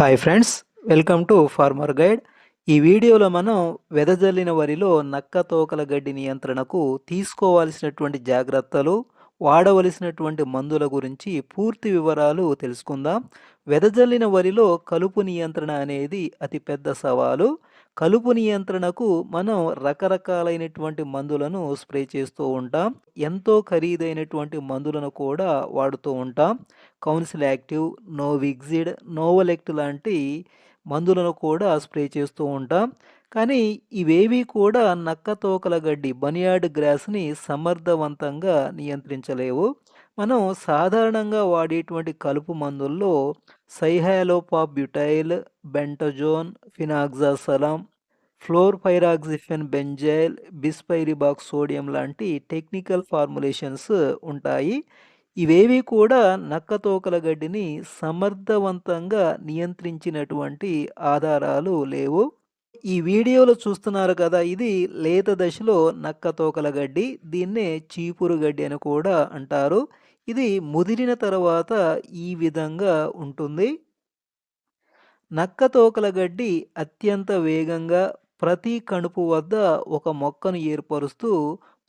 Hi friends welcome to farmer guide ఈ వీడియోలో మనం వెదజల్లిన వరిలో నక్క తోకల గడ్డి నియంత్రణకు తీసుకోవాల్సినటువంటి జాగ్రత్తలు వాడవలసినటువంటి మందుల గురించి పూర్తి వివరాలు తెలుసుకుందాం. వెదజల్లిన వరిలో కలుపు నియంత్రణ అనేది అతిపెద్ద సవాలు. కలుపు నియంత్రణకు మనం రకరకాలైనటువంటి మందులను స్ప్రే చేస్తూ ఉంటాం. ఎంతో ఖరీదైనటువంటి మందులను కూడా వాడుతూ ఉంటాం. కౌన్సిల్ యాక్టివ్ నోవిగ్జిడ్ నోవలెక్ట్ లాంటి మందులను కూడా స్ప్రే చేస్తూ ఉంటాం. కానీ ఇవేవి కూడా నక్క తోకల గడ్డి బనియాడ్ గ్రాస్ని సమర్థవంతంగా నియంత్రించలేవు. మనం సాధారణంగా వాడేటువంటి కలుపు మందుల్లో cyhalofop butyl bentazone penoxsulam florpyrauxifen benzyl bispyribac sodium లాంటి టెక్నికల్ ఫార్ములేషన్స్ ఉంటాయి. ఇవేవి కూడా నక్కతోకల గడ్డిని సమర్థవంతంగా నియంత్రించినటువంటి ఆధారాలు లేవు. ఈ వీడియోలో చూస్తున్నారు కదా ఇది లేత దశలో నక్క తోకల గడ్డి దీన్నే చీపురు గడ్డి అని కూడా అంటారు. ఇది ముదిరిన తర్వాత ఈ విధంగా ఉంటుంది. నక్క తోకల గడ్డి అత్యంత వేగంగా ప్రతి కణుపు వద్ద ఒక మొక్కను ఏర్పరుస్తూ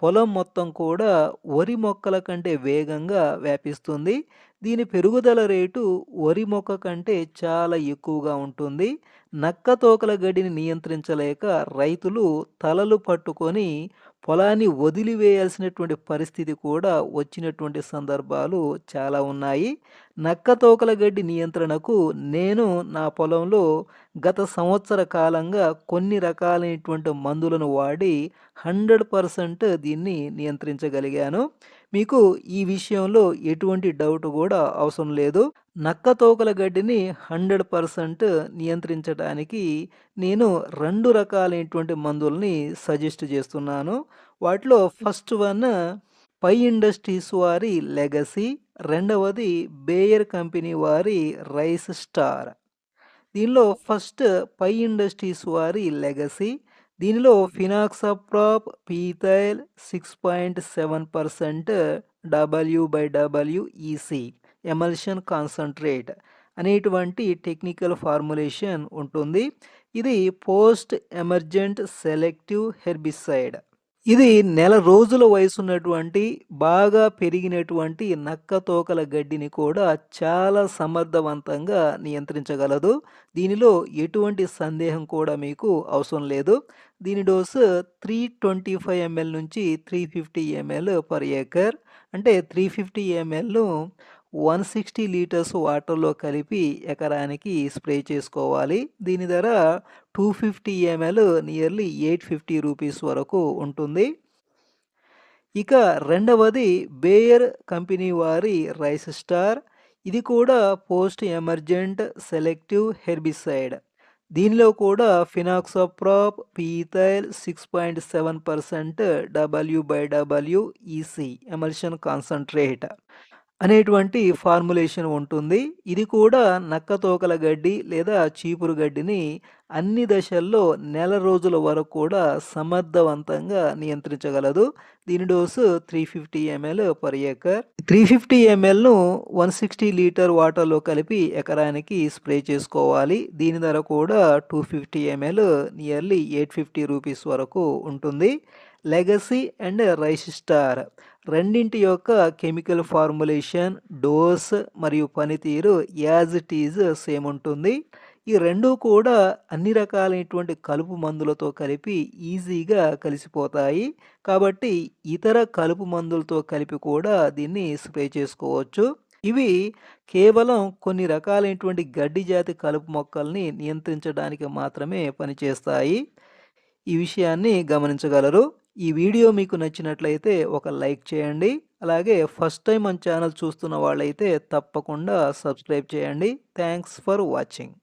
పొలం మొత్తం కూడా వరి మొక్కల కంటే వేగంగా వ్యాపిస్తుంది. దీని పెరుగుదల రేటు వరి మొక్క కంటే చాలా ఎక్కువగా ఉంటుంది. నక్క తోకల గడ్డిని నియంత్రించలేక రైతులు తలలు పట్టుకొని పొలాన్ని వదిలివేయాల్సినటువంటి పరిస్థితి కూడా వచ్చినటువంటి సందర్భాలు చాలా ఉన్నాయి. నక్క తోకల గడ్డి నియంత్రణకు నేను నా పొలంలో గత సంవత్సర కాలంగా కొన్ని రకాలైనటువంటి మందులను వాడి హండ్రెడ్ పర్సెంట్ దీన్ని నియంత్రించగలిగాను. మీకు ఈ విషయంలో ఎటువంటి డౌట్ కూడా అవసరం లేదు. నక్క తోకల గడ్డిని హండ్రెడ్ పర్సెంట్ నియంత్రించడానికి నేను రెండు రకాలైనటువంటి మందుల్ని సజెస్ట్ చేస్తున్నాను. వాటిలో ఫస్ట్ వన్ పై ఇండస్ట్రీస్ వారి లెగసీ రెండవది బేయర్ కంపెనీ వారి రైస్ స్టార్. దీనిలో ఫస్ట్ పై ఇండస్ట్రీస్ వారి లెగసీ దీనిలో fenoxaprop p ethyl six point seven percent W by W EC emulsion concentrate అనేటువంటి టెక్నికల్ ఫార్ములేషన్ ఉంటుంది. ఇది పోస్ట్ ఎమర్జెంట్ సెలెక్టివ్ హెర్బిసైడ్. ఇది నెల రోజుల వయసున్నటువంటి బాగా పెరిగినటువంటి నక్క తోకల గడ్డిని కూడా చాలా సమర్థవంతంగా నియంత్రించగలదు. దీనిలో ఎటువంటి సందేహం కూడా మీకు అవసరం లేదు. దీని dose three twenty five ML నుంచి three fifty ML per acre. అంటే త్రీ ఫిఫ్టీ ఎంఎల్ను వన్ సిక్స్టీ లీటర్స్ వాటర్లో కలిపి ఎకరానికి స్ప్రే చేసుకోవాలి. దీని ధర two fifty ML nearly eight fifty rupees వరకు ఉంటుంది. ఇక రెండవది బేయర్ కంపెనీ వారి రైస్ స్టార్. ఇది కూడా పోస్ట్ ఎమర్జెంట్ సెలెక్టివ్ హెర్బిసైడ్. దీనిలో కూడా fenoxaprop p ethyl six point seven percent W by W EC emulsion concentrate అనేటువంటి ఫార్ములేషన్ ఉంటుంది. ఇది కూడా నక్క తోకల గడ్డి లేదా చీపురు గడ్డిని అన్ని దశల్లో నెల రోజుల వరకు కూడా సమర్థవంతంగా నియంత్రించగలదు. దీని dose three fifty ML per acre. Three fifty ఎంఎల్ను one sixty litre వాటర్లో కలిపి ఎకరానికి స్ప్రే చేసుకోవాలి. దీని ధర కూడా two fifty ML nearly eight fifty rupees వరకు ఉంటుంది. Legacy and rice star. రెండింటి యొక్క కెమికల్ ఫార్ములేషన్ డోస్ మరియు పనితీరు యాజ్ ఇట్ ఈజ్ సేమ్ ఉంటుంది. ఈ రెండు కూడా అన్ని రకాలైనటువంటి కలుపు మందులతో కలిపి ఈజీగా కలిసిపోతాయి. కాబట్టి ఇతర కలుపు మందులతో కలిపి కూడా దీన్ని స్ప్రే చేసుకోవచ్చు. ఇవి కేవలం కొన్ని రకాలైనటువంటి గడ్డి జాతి కలుపు మొక్కల్ని నియంత్రించడానికి మాత్రమే పనిచేస్తాయి. ఈ విషయాన్ని గమనించగలరు. ఈ వీడియో మీకు నచ్చినట్లయితే ఒక లైక్ చేయండి. అలాగే ఫస్ట్ టైం మన ఛానల్ చూస్తున్న వాళ్ళైతే తప్పకుండా సబ్స్క్రైబ్ చేయండి. Thanks for watching.